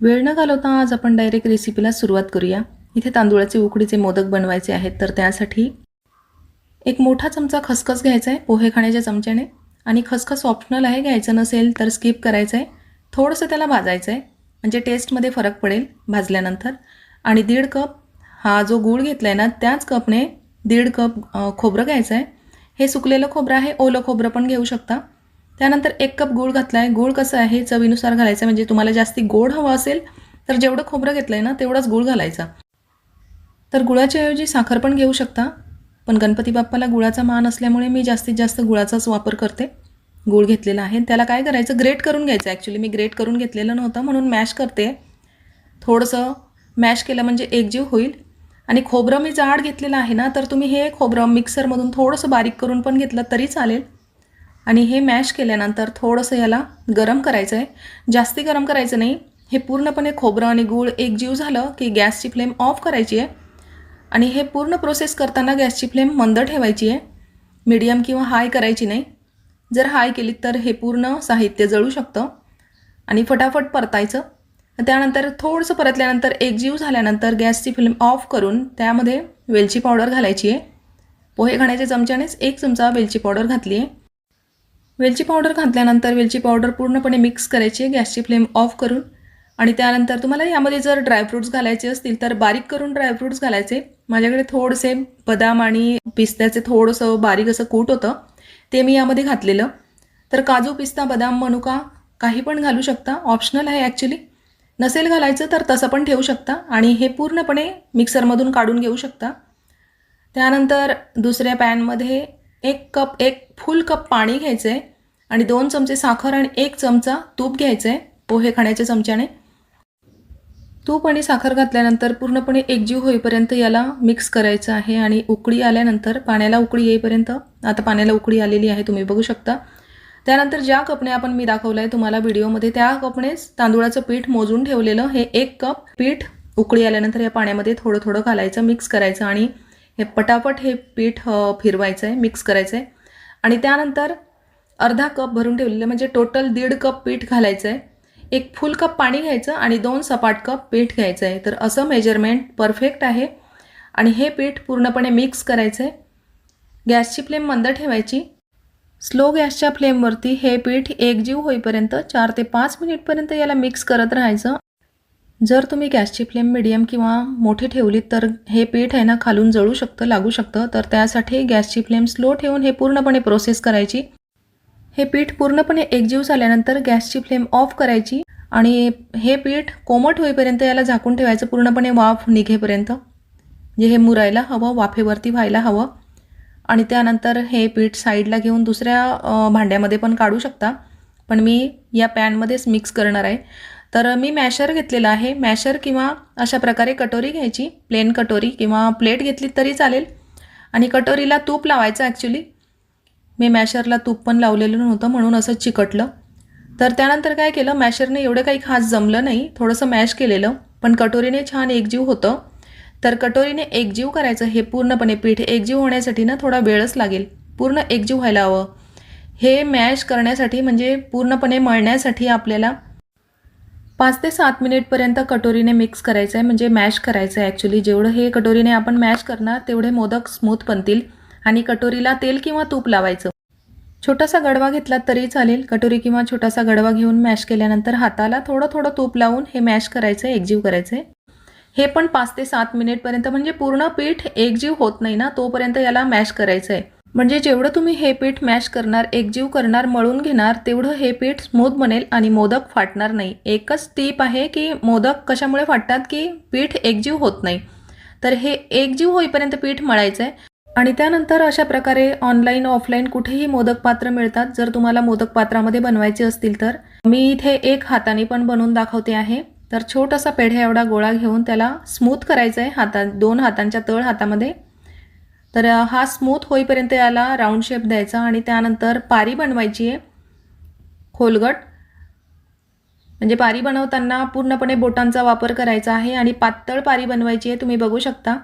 वेळ न घालवता आज आपण डायरेक्ट रेसिपीला सुरुवात करूया. इथे तांदूळाचे उकडीचे मोदक बनवायचे आहेत तर त्यासाठी एक मोठा चमचा खसखस घ्यायचा आहे पोहे खाण्याच्या चमच्याने. आणि खसखस ऑप्शनल आहे घ्यायचं नसेल तर स्किप करायचं आहे थोडंसं त्याला भाजायचं आहे म्हणजे टेस्टमध्ये फरक पडेल भाजल्यानंतर. आणि दीड कप हा जो गूळ घेतला आहे ना त्याच कपने दीड कप खोबरं घ्यायचं आहे हे सुकलेलं खोबरं आहे ओलं खोबरं पण घेऊ शकता. त्यानंतर एक कप गूळ घातला आहे गूळ कसं आहे? चवीनुसार घालायचं. म्हणजे तुम्हाला जास्ती गोड हवं असेल तर जेवढं खोबरं घेतलं आहे ना तेवढाच गूळ घालायचा. तर गुळाच्या ऐवजी साखर पण घेऊ शकता. पण गणपती बाप्पाला गुळाचा मान असल्यामुळे मी जास्तीत जास्त गुळाचाच वापर करते. गूळ घेतलेला आहे. त्याला काय करायचं? ग्रेट करून घ्यायचं. ॲक्च्युली मी ग्रेट करून घेतलेलं नव्हतं. म्हणून मॅश करते. थोडंसं मॅश केलं म्हणजे एकजीव होईल. आणि खोबरं मी जाड घेतलेलं आहे ना तर तुम्ही हे खोबरं मिक्सरमधून थोडंसं बारीक करून पण घेतलं तरी चालेल. आणि हे मॅश केल्यानंतर थोडंसं याला गरम करायचं आहे जास्ती गरम करायचं नाही. हे पूर्णपणे खोबरं आणि गूळ एकजीव झालं की गॅसची फ्लेम ऑफ करायची आहे. आणि हे पूर्ण प्रोसेस करताना गॅसची फ्लेम मंद ठेवायची आहे. मीडियम किंवा हाय करायची नाही. जर हाय केली तर हे पूर्ण साहित्य जळू शकतं. आणि फटाफट परतायचं. त्यानंतर थोडंसं परतल्यानंतर एकजीव झाल्यानंतर गॅसची फ्लेम ऑफ करून त्यामध्ये वेलची पावडर घालायची आहे. पोहे खाण्याच्या चमच्यानेच एक चमचा वेलची पावडर घातली आहे. वेलची पावडर घातल्यानंतर वेलची पावडर पूर्णपणे मिक्स करायची आहे गॅसची फ्लेम ऑफ करून. आणि त्यानंतर तुम्हाला यामध्ये जर ड्रायफ्रूट्स घालायचे असतील तर बारीक करून ड्रायफ्रूट्स घालायचे. माझ्याकडे थोडेसे बदाम आणि पिस्त्याचे थोडंसं बारीक असं कूट होतं ते मी यामध्ये घातलेलं. तर काजू पिस्ता बदाम मनुका काही पण घालू शकता. ऑप्शनल आहे ॲक्च्युली नसेल घालायचं तर तसं पण ठेवू शकता आणि हे पूर्णपणे मिक्सरमधून काढून घेऊ शकता. त्यानंतर दुसऱ्या पॅनमध्ये एक कप एक फुल कप पाणी घ्यायचं आहे आणि दोन चमचे साखर आणि एक चमचा तूप घ्यायचं आहे पोहे खाण्याच्या चमच्याने. तूप आणि साखर घातल्यानंतर पूर्णपणे एकजीव होईपर्यंत याला मिक्स करायचं आहे आणि उकळी आल्यानंतर पाण्याला उकळी येईपर्यंत आता पाण्याला उकळी आलेली आहे तुम्ही बघू शकता. त्यानंतर ज्या कपने आपण मी दाखवलं आहे तुम्हाला व्हिडिओमध्ये त्या कपनेच तांदूळाचं पीठ मोजून ठेवलेलं हे एक कप पीठ उकळी आल्यानंतर या पाण्यामध्ये थोडं थोडं घालायचं मिक्स करायचं आणि हे पटापट हे पीठ फिरवायचं आहे मिक्स करायचं आहे आणि त्यानंतर अर्धा कप भरून ठेवलेलं म्हणजे टोटल दीड कप पीठ घालायचं आहे एक फुल कप पाणी घ्यायचं आणि दोन सपाट कप पीठ घ्यायचं आहे तर असं मेजरमेंट परफेक्ट आहे. आणि हे पीठ पूर्णपणे मिक्स करायचं आहे गॅसची फ्लेम मंद ठेवायची. स्लो गॅसच्या फ्लेमवरती हे पीठ एकजीव होईपर्यंत चार ते पाच मिनिटपर्यंत याला मिक्स करत राहायचं. जर तुम्ही गॅसची फ्लेम मिडियम किंवा मोठी ठेवलीत तर हे पीठ आहे ना खालून जळू शकतं लागू शकतं. तर त्यासाठी गॅसची फ्लेम स्लो ठेवून हे पूर्णपणे प्रोसेस करायची. हे पीठ पूर्णपणे एकजीव झाल्यानंतर गॅसची फ्लेम ऑफ करायची आणि हे पीठ कोमट होईपर्यंत याला झाकून ठेवायचं पूर्णपणे वाफ निघेपर्यंत. जे हे मुरायला हवं वाफेवरती व्हायला हवं. आणि त्यानंतर हे पीठ साईडला घेऊन दुसऱ्या भांड्यामध्ये पण काढू शकता. पण मी या पॅनमध्येच मिक्स करणार आहे. तर मी मॅशर घेतलेला आहे. मॅशर किंवा अशा प्रकारे कटोरी घ्यायची. प्लेन कटोरी किंवा प्लेट घेतली तरी चालेल. आणि कटोरीला तूप लावायचं ॲक्च्युली मी मॅशरला तूप पण लावलेलं नव्हतं म्हणून असं चिकटलं. तर त्यानंतर काय केलं मॅशरने एवढं काही खास जमलं नाही. थोडंसं मॅश केलेलं. पण कटोरीने छान एकजीव होतं. तर कटोरीने एकजीव करायचं. हे पूर्णपणे पीठ एकजीव होण्यासाठी ना थोडा वेळच लागेल. पूर्ण एकजीव व्हायला हवं. हे मॅश करण्यासाठी म्हणजे पूर्णपणे मळण्यासाठी आपल्याला पाच ते सात मिनिटपर्यंत कटोरीने मिक्स करायचं आहे म्हणजे मॅश करायचं आहे ॲक्च्युली जेवढं हे कटोरीने आपण मॅश करणार तेवढे मोदक स्मूथ बनतील आणि कटोरीला तेल किंवा तूप लावायचं. छोटासा गडवा घेतला तरी चालेल. कटोरी किंवा छोटासा गडवा घेऊन मॅश केल्यानंतर हाताला थोडं थोडं तूप लावून हे मॅश करायचं आहे एकजीव करायचं आहे हे पण पाच ते सात मिनिटपर्यंत म्हणजे पूर्ण पीठ एकजीव होत नाही ना तोपर्यंत याला मॅश करायचं आहे म्हणजे जेवढं तुम्ही हे पीठ मॅश करणार एकजीव करणार मळून घेणार तेवढं हे पीठ स्मूथ बनेल आणि मोदक फाटणार नाही. एकच टीप आहे की मोदक कशामुळे फाटतात की पीठ एकजीव होत नाही. तर हे एकजीव होईपर्यंत पीठ मळायचं आहे आणि त्यानंतर अशा प्रकारे ऑनलाईन ऑफलाईन कुठेही मोदक पात्र मिळतात. जर तुम्हाला मोदक पात्रामध्ये बनवायचे असतील तर. मी इथे एक हाताने पण बनवून दाखवते आहे. तर छोटासा पेढ्या एवढा गोळा घेऊन त्याला स्मूथ करायचं आहे हातात दोन हातांच्या तळ हातामध्ये. तर हा स्मूथ होईपर्यंत याला राऊंड शेप द्यायचा आणि त्यानंतर पारी बनवायची आहे. खोलगट. म्हणजे पारी बनवताना पूर्णपणे बोटांचा वापर करायचा आहे आणि पातळ पारी बनवायची आहे तुम्ही बघू शकता.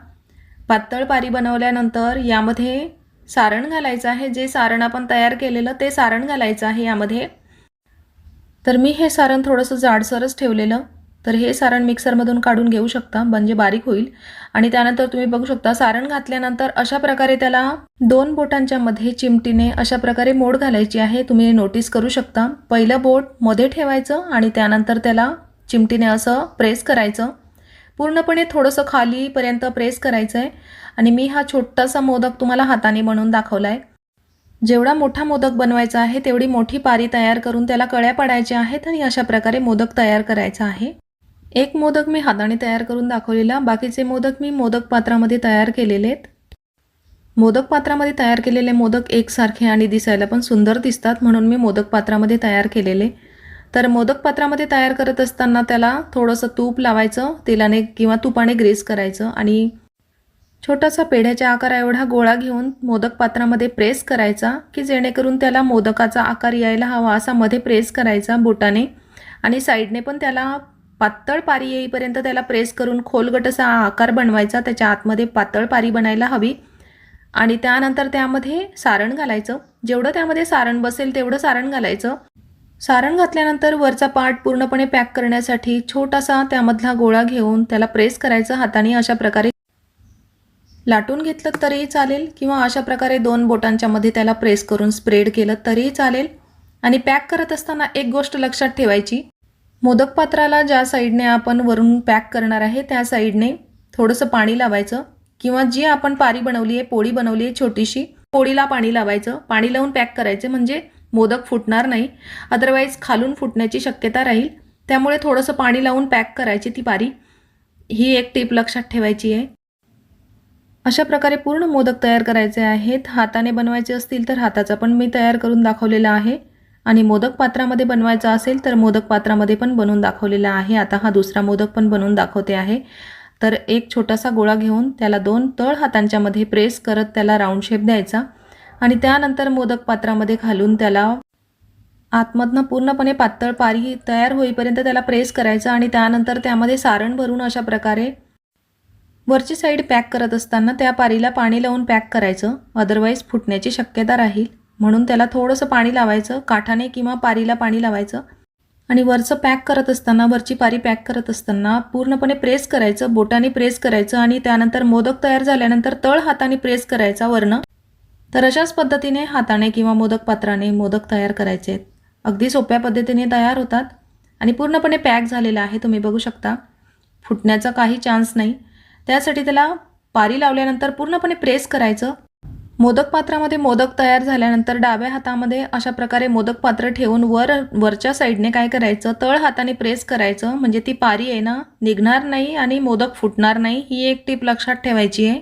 पातळ पारी बनवल्यानंतर यामध्ये सारण घालायचं आहे. जे सारण आपण तयार केलेलं ते सारण घालायचं आहे यामध्ये. तर मी हे सारण थोडंसं जाडसरच ठेवलेलं. तर हे सारण मिक्सरमधून काढून घेऊ शकता. म्हणजे बारीक होईल. आणि त्यानंतर तुम्ही बघू शकता सारण घातल्यानंतर अशा प्रकारे त्याला दोन बोटांच्या मध्ये चिमटीने अशा प्रकारे मोड घालायची आहे. तुम्ही नोटीस करू शकता. पहिलं बोटमध्ये ठेवायचं आणि त्यानंतर त्याला चिमटीने असं प्रेस करायचं. पूर्णपणे थोडंसं खालीपर्यंत प्रेस करायचं आहे आणि मी हा छोटासा मोदक तुम्हाला हाताने बनवून दाखवला आहे जेवढा मोठा मोदक बनवायचा आहे तेवढी मोठी पारी तयार करून त्याला कळ्या पडायच्या आहेत आणि अशा प्रकारे मोदक तयार करायचा आहे. एक मोदक मी हाताने तयार करून दाखवलेला. बाकीचे मोदक मी मोदक पात्रामध्ये तयार केलेले आहेत मोदक पात्रामध्ये तयार केलेले मोदक एकसारखे आणि दिसायला पण सुंदर दिसतात म्हणून मी मोदक पात्रामध्ये तयार केलेले. तर मोदक पात्रामध्ये तयार करत असताना त्याला थोडंसं तूप लावायचं तेलाने किंवा तुपाने ग्रेस करायचं आणि छोटासा पेढ्याच्या आकारा एवढा गोळा घेऊन मोदक पात्रामध्ये प्रेस करायचा की जेणेकरून त्याला मोदकाचा आकार यायला हवा असा मध्ये प्रेस करायचा बोटाने आणि साईडने पण त्याला पातळ पारी येईपर्यंत त्याला प्रेस करून खोलगट असा आकार बनवायचा त्याच्या आतमध्ये पातळ पारी बनायला हवी. आणि त्यानंतर त्यामध्ये सारण घालायचं. जेवढं त्यामध्ये सारण बसेल तेवढं सारण घालायचं. सारण घातल्यानंतर वरचा पार्ट पूर्णपणे पॅक करण्यासाठी छोटासा त्यामधला गोळा घेऊन त्याला प्रेस करायचं हाताने अशा प्रकारे. लाटून घेतलं तरीही चालेल किंवा अशा प्रकारे दोन बोटांच्या मध्ये त्याला प्रेस करून स्प्रेड केलं तरीही चालेल. आणि पॅक करत असताना एक गोष्ट लक्षात ठेवायची. मोदक पात्राला ज्या साईडने आपण वरून पॅक करणार आहे त्या साईडने थोडंसं पाणी लावायचं किंवा जी आपण पारी बनवली आहे पोळी बनवली आहे छोटीशी पोळीला पाणी लावायचं. पाणी लावून पॅक करायचे म्हणजे मोदक फुटणार नाही. अदरवाईज खालून फुटण्याची शक्यता राहील. त्यामुळे थोडंसं पाणी लावून पॅक करायची ती पारी. ही एक टीप लक्षात ठेवायची आहे. अशा प्रकारे पूर्ण मोदक तयार करायचे आहेत. हाताने बनवायचे असतील तर हाताचा पण मी तयार करून दाखवलेला आहे. आणि मोदक पात्रामध्ये बनवायचा असेल तर मोदक पात्रामध्ये पण बनवून दाखवलेला आहे. आता हा दुसरा मोदक पण बनवून दाखवते आहे. तर एक छोटासा गोळा घेऊन त्याला दोन तळ हातांच्यामध्ये प्रेस करत त्याला राऊंड शेप द्यायचा. आणि त्यानंतर मोदक पात्रामध्ये घालून त्याला आतमधनं पूर्णपणे पातळ पारी तयार होईपर्यंत त्याला प्रेस करायचं आणि त्यानंतर त्यामध्ये सारण भरून अशा प्रकारे वरची साईड पॅक करत असताना त्या पारीला पाणी लावून पॅक करायचं. अदरवाईज फुटण्याची शक्यता राहील. म्हणून त्याला थोडंसं पाणी लावायचं काठाने किंवा पारीला पाणी लावायचं आणि वरचं पॅक करत असताना वरची पारी पॅक करत असताना पूर्णपणे प्रेस करायचं बोटाने प्रेस करायचं आणि त्यानंतर मोदक तयार झाल्यानंतर तळ हाताने प्रेस करायचा वरनं. तर अशाच पद्धतीने हाताने किंवा मोदक पात्राने मोदक तयार करायचे. आहेत अगदी सोप्या पद्धतीने तयार होतात आणि पूर्णपणे पॅक झालेला आहे तुम्ही बघू शकता. फुटण्याचा काही चान्स नाही. त्यासाठी त्याला पारी लावल्यानंतर पूर्णपणे प्रेस करायचं. मोदक पात्रामध्ये मोदक तयार झाल्यानंतर डाव्या हातामध्ये अशा प्रकारे मोदक पात्र ठेवून वर वरच्या साईडने काय करायचं? तळ हाताने प्रेस करायचं. म्हणजे ती पारी आहे ना निघणार नाही आणि मोदक फुटणार नाही. ही एक टीप लक्षात ठेवायची आहे.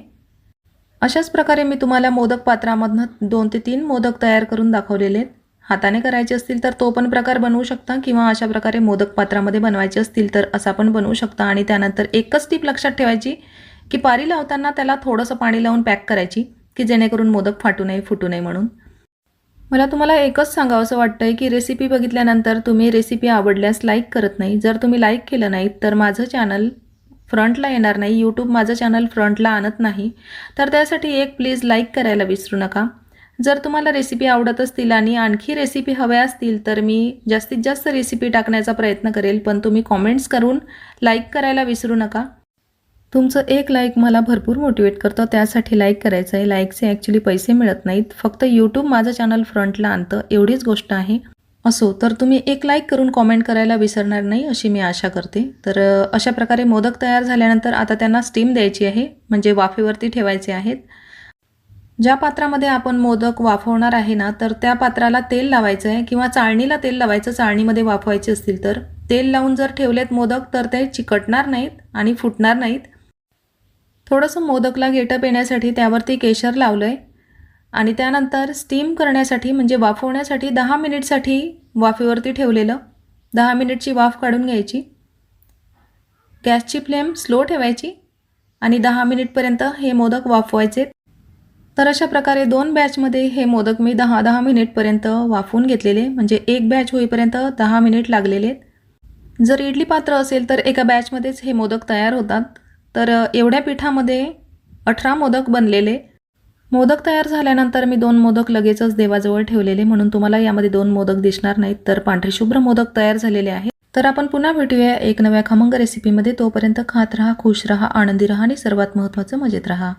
अशाच प्रकारे मी तुम्हाला मोदक पात्रामधनं दोन ते तीन मोदक तयार करून दाखवलेले आहेत. हाताने करायचे असतील तर तो पण प्रकार बनवू शकता किंवा अशा प्रकारे मोदक पात्रामध्ये बनवायचे असतील तर असा पण बनवू शकता. आणि त्यानंतर एकच टीप लक्षात ठेवायची की पारी लावताना त्याला थोडंसं पाणी लावून पॅक करायची. की जेणेकरून मोदक फाटू नये फुटू नये म्हणून? मला तुम्हाला एकच सांगावं असं वाटतं आहे की रेसिपी बघितल्यानंतर तुम्ही रेसिपी आवडल्यास लाईक करत नाही. जर तुम्ही लाईक केलं नाही तर माझं चॅनल फ्रंटला येणार नाही. यूट्यूब माझं चॅनल फ्रंटला आणत नाही. तर त्यासाठी एक प्लीज लाईक करायला विसरू नका. जर तुम्हाला रेसिपी आवडत असतील आणि आणखी रेसिपी हव्या असतील तर मी जास्तीत जास्त रेसिपी टाकण्याचा प्रयत्न करेल पण तुम्ही कॉमेंट्स करून लाईक करायला विसरू नका. तुमचं एक लाईक मला भरपूर मोटिवेट करतं. त्यासाठी लाईक करायचं आहे लाईकचे ॲक्च्युली पैसे मिळत नाहीत. फक्त यूट्यूब माझं चॅनल फ्रंटला आणतं. एवढीच गोष्ट आहे. असो तर तुम्ही एक लाईक करून कॉमेंट करायला विसरणार नाही अशी मी आशा करते. तर अशा प्रकारे मोदक तयार झाल्यानंतर आता त्यांना स्टीम द्यायची आहे. म्हणजे वाफेवरती ठेवायचे आहेत. ज्या पात्रामध्ये आपण मोदक वाफवणार आहे ना तर त्या पात्राला तेल लावायचं आहे किंवा चाळणीला तेल लावायचं. चाळणीमध्ये वाफवायचे असतील तर. तेल लावून जर ठेवलेत मोदक तर ते चिकटणार नाहीत आणि फुटणार नाहीत. थोडंसं मोदकला गेटअप येण्यासाठी त्यावरती केशर लावलं आहे आणि त्यानंतर स्टीम करण्यासाठी म्हणजे वाफवण्यासाठी दहा मिनिटसाठी वाफेवरती ठेवलेलं. दहा मिनिटची वाफ काढून घ्यायची. गॅसची फ्लेम स्लो ठेवायची आणि दहा मिनिटपर्यंत हे मोदक वाफवायचे. तर अशा प्रकारे दोन बॅचमध्ये हे मोदक मी दहा दहा मिनिटपर्यंत वाफवून घेतलेले म्हणजे एक बॅच होईपर्यंत दहा मिनिट लागलेले. आहेत जर इडली पात्र असेल तर एका बॅचमध्येच हे मोदक तयार होतात. तर एवढ्या पिठामध्ये अठरा मोदक बनलेले. मोदक तयार झाल्यानंतर मी दोन मोदक लगेचच देवाजवळ ठेवलेले म्हणून तुम्हाला यामध्ये दोन मोदक दिसणार नाहीत तर पांढरे शुभ्र मोदक तयार झालेले आहेत. तर आपण पुन्हा भेटूया एक नव्या खमंग रेसिपीमध्ये तोपर्यंत खात राहा खुश राहा आनंदी राहा आणि सर्वात महत्त्वाचं मजेत राहा.